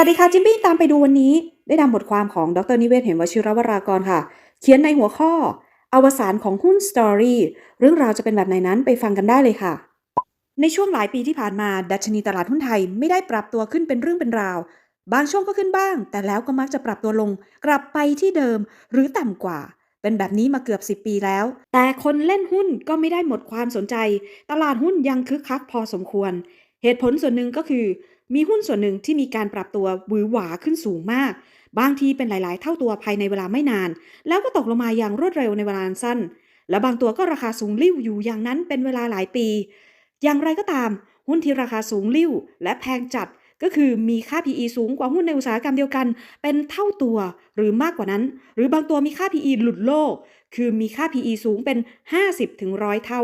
วัสดีค่ะจิมมี่ตามไปดูวันนี้ ได้นำบทความของดรนิเวศเหมวชิรวรากรค่ะ เขียนในหัวข้อ อวสานของหุ้นสตอรี่เรื่องราวจะเป็นแบบไหนนั้นไปฟังกันได้เลยค่ะ ในช่วงหลายปีที่ผ่านมา ดัชนีตลาดหุ้นไทยไม่ได้ปรับตัวขึ้นเป็นเรื่องเป็นราว บางช่วงก็ขึ้นบ้าง แต่แล้วก็มักจะปรับตัวลง กลับไปที่เดิม หรือต่ำกว่า เป็นแบบนี้มาเกือบ 10 ปีแล้ว แต่คนเล่นหุ้นก็ไม่ได้หมดความสนใจ ตลาดหุ้นยังคึกคักพอสมควร เหตุผลส่วนหนึ่งก็คือ มีหุ้นส่วนหนึ่งที่มีการปรับตัวหวือหวาขึ้นสูงมาก บางทีเป็นหลาย ๆ เท่าตัวภายในเวลาไม่นาน แล้วก็ตกลงมาอย่างรวดเร็วในเวลาสั้น และบางตัวก็ราคาสูงลิ่วอยู่อย่างนั้นเป็นเวลาหลายปี อย่างไรก็ตาม หุ้นที่ราคาสูงลิ่วและแพงจัดก็คือมีค่า PE สูงกว่าหุ้นในอุตสาหกรรมเดียวกัน เป็นเท่าตัวหรือมากกว่านั้น หรือบางตัวมีค่า PE หลุดโลก คือมีค่า PE สูงเป็น 50ถึง100 เท่า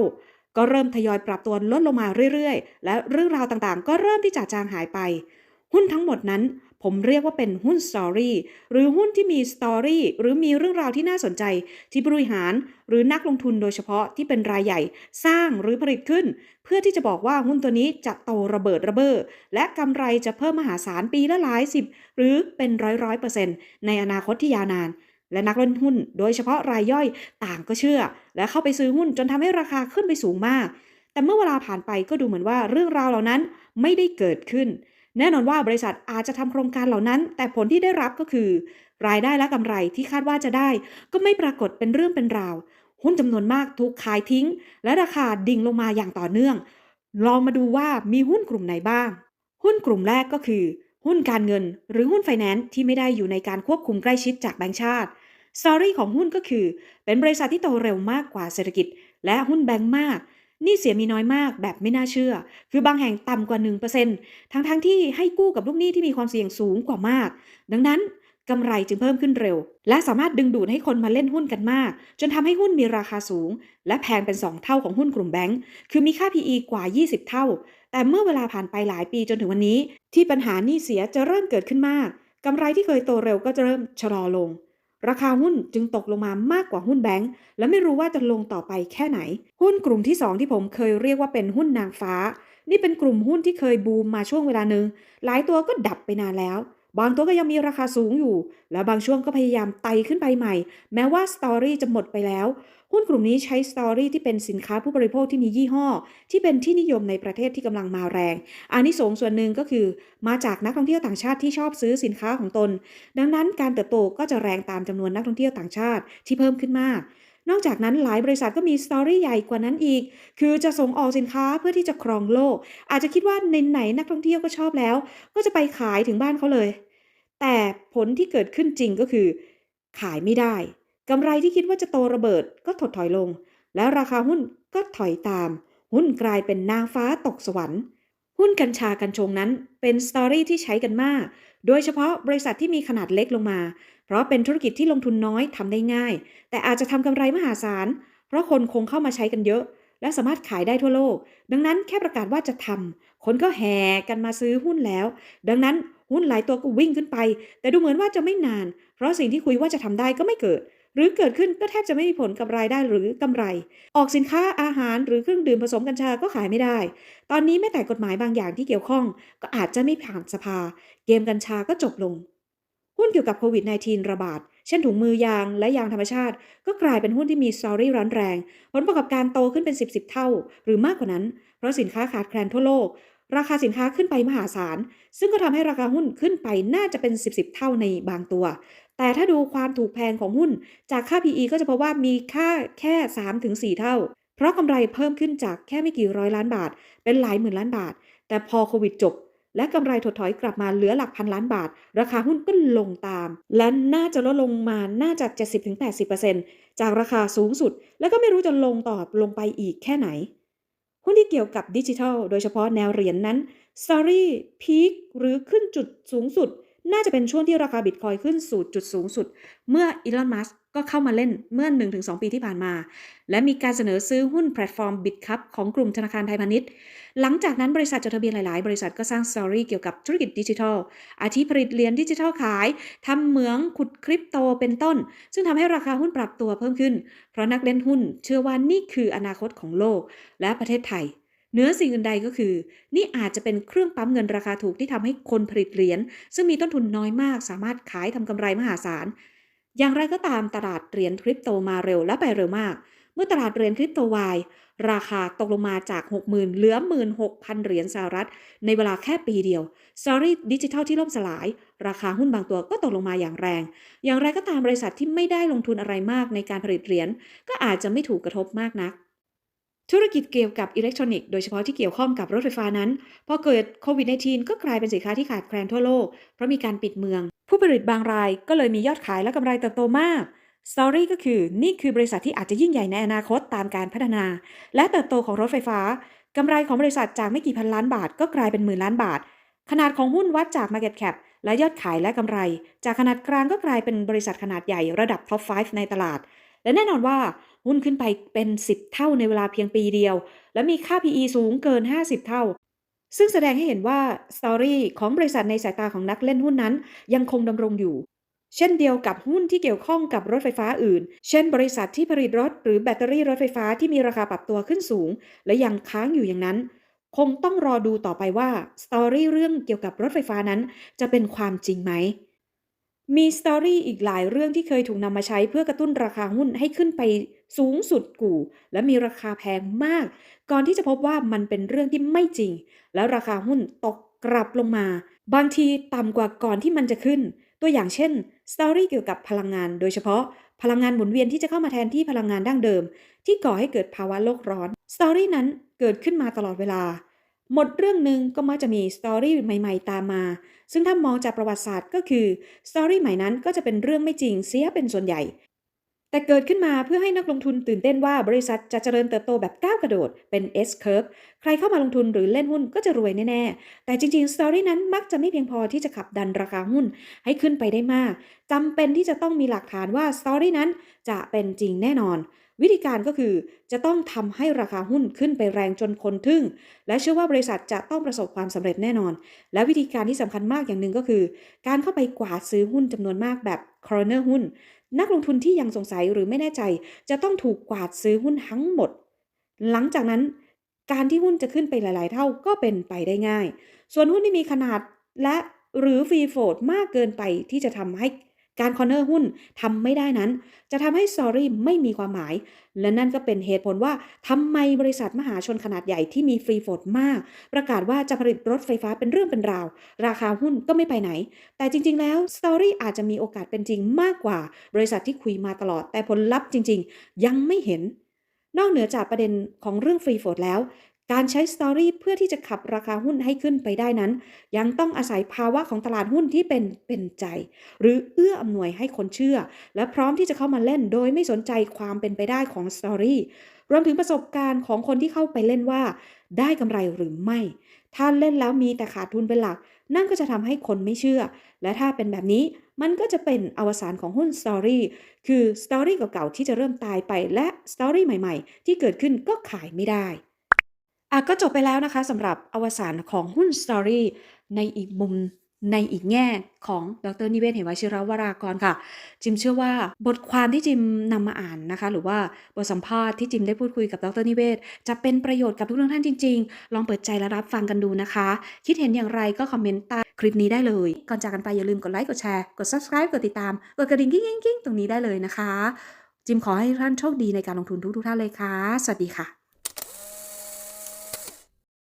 ก็เริ่มทยอยปรับตัวลดลงมาเรื่อยๆ และเรื่องราวต่างๆ ก็เริ่มที่จะจางหายไป หุ้นทั้งหมดนั้น ผมเรียกว่าเป็นหุ้นสตอรี่หรือหุ้นที่มีสตอรี่หรือมีเรื่องราวที่น่าสนใจ ที่บริหารหรือนักลงทุนโดยเฉพาะที่เป็นรายใหญ่ สร้างหรือผลิตขึ้น เพื่อที่จะบอกว่าหุ้นตัวนี้จะโตระเบิดระเบ้อและกำไรจะเพิ่มมหาศาลปีละหลายสิบหรือเป็นร้อยร้อยเปอร์เซ็นต์ในอนาคตที่ยาวนาน และนักลงทุนโดยเฉพาะรายย่อยต่างก็เชื่อ และเข้าไปซื้อหุ้นจนทำให้ราคาขึ้นไปสูงมาก แต่เมื่อเวลาผ่านไปก็ดูเหมือนว่าเรื่องราวเหล่านั้นไม่ได้เกิดขึ้น แน่นอนว่าบริษัทอาจจะทำโครงการเหล่านั้น แต่ผลที่ได้รับก็คือ รายได้และกำไรที่คาดว่าจะได้ ก็ไม่ปรากฏเป็นเรื่องเป็นราว หุ้นจำนวนมากถูกขายทิ้ง และราคาดิ่งลงมาอย่างต่อเนื่อง ลองมาดูว่ามีหุ้นกลุ่มไหนบ้าง หุ้นกลุ่มแรกก็คือ หุ้นการเงิน หรือหุ้นไฟแนนซ์ที่ไม่ได้อยู่ในการควบคุมใกล้ชิดจากแบงก์ชาติสตอรี่ของหุ้นก็คือ เป็นบริษัทที่โตเร็วมากกว่าเศรษฐกิจ และหุ้นแบงก์มากนี่เสียมีน้อยมากแบบไม่น่าเชื่อ คือบางแห่งต่ำกว่า 1%ทั้งทั้งที่ให้กู้กับลูกหนี้ที่มีความเสี่ยงสูงกว่ามาก ดังนั้นกำไรจึงเพิ่มขึ้นเร็ว และสามารถดึงดูดให้คนมาเล่นหุ้นกันมาก จนทำให้หุ้นมีราคาสูง และแพงเป็น 2 เท่าของหุ้นกลุ่มแบงก์คือมีค่า PE กว่า 20 เท่า แต่เมื่อเวลาผ่านไปหลายปีจนถึงวันนี้ ที่ปัญหาหนี้เสียจะเริ่มเกิดขึ้นมากกำไรที่เคยโตเร็วก็จะเริ่มชะลอลง ราคาหุ้นจึงตกลงมามากกว่าหุ้นแบงก์และไม่รู้ว่าจะลงต่อไปแค่ไหน หุ้นกลุ่มที่ 2 ที่ผมเคยเรียกว่าเป็นหุ้นนางฟ้า นี่เป็นกลุ่มหุ้นที่เคยบูมมาช่วงเวลาหนึ่งหลายตัวก็ดับไปนานแล้ว บางตัวก็ยังมีราคาสูงอยู่ และบางช่วงก็พยายามไต่ขึ้นไปใหม่ แม้ว่าสตอรี่จะหมดไปแล้ว หุ้นกลุ่มนี้ใช้สตอรี่ที่เป็นสินค้าผู้บริโภคที่มียี่ห้อ ที่เป็นที่นิยมในประเทศที่กำลังมาแรงอานิสงส์ส่วนหนึ่งก็คือมาจากนักท่องเที่ยวต่างชาติที่ชอบซื้อสินค้าของตน ดังนั้นการเติบโตก็จะแรงตามจำนวนนักท่องเที่ยวต่างชาติที่เพิ่มขึ้นมาก นอกจากนั้นหลายบริษัทก็มีสตอรี่ใหญ่กว่านั้นอีก คือจะส่งออกสินค้าเพื่อที่จะครองโลก อาจจะคิดว่าในไหนนักท่องเที่ยวก็ชอบแล้ว ก็จะไปขายถึงบ้านเขาเลย แต่ผลที่เกิดขึ้นจริงก็คือ ขายไม่ได้กำไรที่คิดว่าจะโตระเบิดก็ถดถอยลง แล้วราคาหุ้นก็ถอยตาม หุ้นกลายเป็นนางฟ้าตกสวรรค์ หุ้นกัญชากัญชงนั้นเป็นสตอรี่ที่ใช้กันมาก โดยเฉพาะบริษัทที่มีขนาดเล็กลงมา เพราะเป็นธุรกิจที่ลงทุนน้อยทำได้ง่าย แต่อาจจะทำกำไรมหาศาล เพราะคนคงเข้ามาใช้กันเยอะ และสามารถขายได้ทั่วโลก ดังนั้นแค่ประกาศว่าจะทำคนก็แห่กันมาซื้อหุ้นแล้ว ดังนั้นหุ้นหลายตัวก็วิ่งขึ้นไป แต่ดูเหมือนว่าจะไม่นาน เพราะสิ่งที่คุยว่าจะทำได้ก็ไม่เกิด หรือเกิดขึ้นก็แทบจะไม่มีผลกับรายได้หรือกำไร ออกสินค้าอาหารหรือเครื่องดื่มผสมกัญชาก็ขายไม่ได้ ตอนนี้แม้แต่กฎหมายบางอย่างที่เกี่ยวข้อง ก็อาจจะไม่ผ่านสภา เกมกัญชาก็จบลง หุ้นเกี่ยวกับโควิด -19 ระบาด เช่นถุงมือยางและยางธรรมชาติ ก็กลายเป็นหุ้นที่มีสตอรี่ร้อนแรง ผลประกอบการโตขึ้นเป็น 10 10เท่า หรือมากกว่านั้น เพราะสินค้าขาดแคลนทั่วโลก ราคาสินค้าขึ้นไปมหาศาล ซึ่งก็ทำให้ราคาหุ้นขึ้นไปน่าจะเป็น 10 10เท่าในบางตัว แต่ถ้าดูความถูกแพงของหุ้น จากค่า PE ก็จะพบว่ามีค่าแค่ 3-4 เท่า เพราะกำไรเพิ่มขึ้นจากแค่ไม่กี่ร้อยล้านบาท เป็นหลายหมื่นล้านบาท แต่พอโควิดจบ และกำไรถดถอยกลับมาเหลือหลักพันล้านบาท ราคาหุ้นก็ลงตาม และน่าจะลดลงมาน่าจะ 70-80%จากราคาสูงสุด แล้วก็ไม่รู้จะลงต่อลงไปอีกแค่ไหน หุ้นที่เกี่ยวกับดิจิทัล โดยเฉพาะแนวเหรียญนนั้น s t o r y พีคหรือขึ้นจุดสูงสุด น่าจะเป็นช่วงที่ราคาบิตคอยขึ้นสู่จุดสูงสุด เมื่ออีลอนมัส ก็เข้ามาเล่นเมื่อ 1-2 ปีที่ผ่านมา และมีการเสนอซื้อหุ้นแพลตฟอร์มบิตคัพของกลุ่มธนาคารไทยพาณิชย์ หลังจากนั้นบริษัทจดทะเบียนหลาย ๆ บริษัทก็สร้างสตอรี่เกี่ยวกับธุรกิจดิจิทัล อาทิผลิตเหรียญดิจิทัลขายทำเหมืองขุดคริปโตเป็นต้น ซึ่งทำให้ราคาหุ้นปรับตัวเพิ่มขึ้น เพราะนักเล่นหุ้นเชื่อว่านี่คืออนาคตของโลก และประเทศไทยเหนือสิ่งอื่นใดก็คือ นี่อาจจะเป็นเครื่องปั๊มเงินราคาถูกที่ทำให้คนผลิตเหรียญซึ่งมีต้นทุนน้อยมาก สามารถขายทำกำไรมหาศาล อย่างไรก็ตามตลาดเหรียญคริปโตมาเร็วและไปเร็วมาก เมื่อตลาดเหรียญคริปโตวายราคาตกลงมาจาก 60,000 เหลือ 16,000 เหรียญสหรัฐ ในเวลาแค่ปีเดียว s t o r y ดิจิทัลที่ล่มสลาย ราคาหุ้นบางตัวก็ตกลงมาอย่างแรง อย่างไรก็ตามบริษัทที่ไม่ได้ลงทุนอะไรมากในการผลิตเหรียญก็อาจจะไม่ถูกกระทบมากนัก ธุรกิจเกี่ยวกับอิเล็กทรอนิกส์โดยเฉพาะที่เกี่ยวข้องกับรถไฟฟ้านั้นพอเกิดโควิด -19 ก็กลายเป็นสินค้าที่ขาดแคลนทั่วโลกเพราะมีการปิดเมือง ผู้ผลิตบางรายก็เลยมียอดขายและกำไรเติบโตมากสตอรี่ก็คือนี่คือบริษัทที่อาจจะยิ่งใหญ่ในอนาคตตามการพัฒนา และเติบโตของรถไฟฟ้ากำไรของบริษัทจากไม่กี่พันล้านบาทก็กลายเป็นหมื่นล้านบาท ขนาดของหุ้นวัดจาก Market Cap และยอดขายและกำไร จากขนาดกลางก็กลายเป็นบริษัทขนาดใหญ่ระดับ Top 5 ในตลาด และแน่นอนว่าหุ้นขึ้นไปเป็น 10 เท่าในเวลาเพียงปีเดียว และมีค่า PE สูงเกิน 50 เท่า ซึ่งแสดงให้เห็นว่าสตอรี่ของบริษัทในสายตาของนักเล่นหุ้นนั้น ยังคงดำรงอยู่ เช่นเดียวกับหุ้นที่เกี่ยวข้องกับรถไฟฟ้าอื่น เช่น บริษัทที่ผลิตรถ หรือแบตเตอรี่รถไฟฟ้าที่มีราคาปรับตัวขึ้นสูง และยังค้างอยู่อย่างนั้น คงต้องรอดูต่อไปว่าสตอรี่เรื่องเกี่ยวกับรถไฟฟ้านั้น จะเป็นความจริงไหมมีสตอรี่อีกหลายเรื่องที่เคยถูกนำมาใช้เพื่อกระตุ้นราคาหุ้นให้ขึ้นไป สูงสุดกู่ และมีราคาแพงมาก ก่อนที่จะพบว่ามันเป็นเรื่องที่ไม่จริง แล้วราคาหุ้นตกกลับลงมา บางทีต่ำกว่าก่อนที่มันจะขึ้น ตัวอย่างเช่นสตอรี่เกี่ยวกับพลังงาน โดยเฉพาะพลังงานหมุนเวียนที่จะเข้ามาแทนที่พลังงานดั้งเดิม ที่ก่อให้เกิดภาวะโลกร้อนสตอรี่นั้นเกิดขึ้นมาตลอดเวลา หมดเรื่องหนึ่งก็มักจะมีสตอรี่ใหม่ๆ ตามมา ซึ่งถ้ามองจากประวัติศาสตร์ก็คือสตอรี่ใหม่นั้นก็จะเป็นเรื่องไม่จริงเสียเป็นส่วนใหญ่ แต่เกิดขึ้นมาเพื่อให้นักลงทุนตื่นเต้นว่าบริษัทจะเจริญเติบโตแบบก้าวกระโดดเป็น S curve ใครเข้ามาลงทุนหรือเล่นหุ้นก็จะรวยแน่ ๆ แต่จริงๆสตอรี่นั้นมักจะไม่เพียงพอที่จะขับดันราคาหุ้นให้ขึ้นไปได้มากจำเป็นที่จะต้องมีหลักฐานว่าสตอรี่นั้นจะเป็นจริงแน่นอน วิธีการก็คือจะต้องทำให้ราคาหุ้นขึ้นไปแรงจนคนทึ่ง และเชื่อว่าบริษัทจะต้องประสบความสำเร็จแน่นอน และวิธีการที่สำคัญมากอย่างหนึ่งก็คือ การเข้าไปกวาดซื้อหุ้นจำนวนมากแบบ corner หุ้น นักลงทุนที่ยังสงสัยหรือไม่แน่ใจ จะต้องถูกกวาดซื้อหุ้นทั้งหมด หลังจากนั้น การที่หุ้นจะขึ้นไปหลาย ๆ เท่าก็เป็นไปได้ง่าย ส่วนหุ้นที่มีขนาดและหรือฟรีโฟดมากเกินไปที่จะทำให้ การคอร์เนอร์หุ้นทำไม่ได้นั้น จะทำให้สตอรี่ไม่มีความหมาย และนั่นก็เป็นเหตุผลว่าทำไมบริษัทมหาชนขนาดใหญ่ที่มีฟรีโฟดมาก ประกาศว่าจะผลิตรถไฟฟ้าเป็นเรื่องเป็นราว ราคาหุ้นก็ไม่ไปไหน แต่จริง ๆ แล้วสตอรี่อาจจะมีโอกาสเป็นจริงมากกว่า บริษัทที่คุยมาตลอด แต่ผลลัพธ์จริง ๆ ยังไม่เห็นนอกเหนือจากประเด็นของเรื่องฟรีโฟดแล้ว การใช้สตอรี่เพื่อที่จะขับราคาหุ้นให้ขึ้นไปได้นั้น ยังต้องอาศัยภาวะของตลาดหุ้นที่เป็นเป็นใจ หรือเอื้ออำนวยให้คนเชื่อ และพร้อมที่จะเข้ามาเล่นโดยไม่สนใจความเป็นไปได้ของสตอรี่รวมถึงประสบการณ์ของคนที่เข้าไปเล่นว่า ได้กำไรหรือไม่ ถ้าเล่นแล้วมีแต่ขาดทุนเป็นหลัก นั่นก็จะทำให้คนไม่เชื่อ และถ้าเป็นแบบนี้มันก็จะเป็นอวสานของหุ้นสตอรี่ คือสตอรี่เก่าๆที่จะเริ่มตายไปและสตอรี่ใหม่ๆ ที่เกิดขึ้นก็ขายไม่ได้ อะก็จบไปแล้วนะคะสำหรับอวสานของหุ้นสตอรี่ในอีกมุมในอีกแง่ของดรนิเวศเหมวชิรวรากรค่ะ จิมเชื่อว่าบทความที่จิมนำมาอ่านนะคะ หรือว่าบทสัมภาษณ์ที่จิมได้พูดคุยกับดรนิเวศ จะเป็นประโยชน์กับทุกท่านจริง ๆ ลองเปิดใจและรับฟังกันดูนะคะ คิดเห็นอย่างไรก็คอมเมนต์ใต้คลิปนี้ได้เลย ก่อนจากกันไปอย่าลืมกดไลค์กดแชร์กด subscribe กดติดตามกดกระดิ่งกิ้งๆๆตรงนี้ได้เลยนะคะ จิมขอให้ท่านโชคดีในการลงทุนทุกๆท่านเลยค่ะสวัสดีค่ะ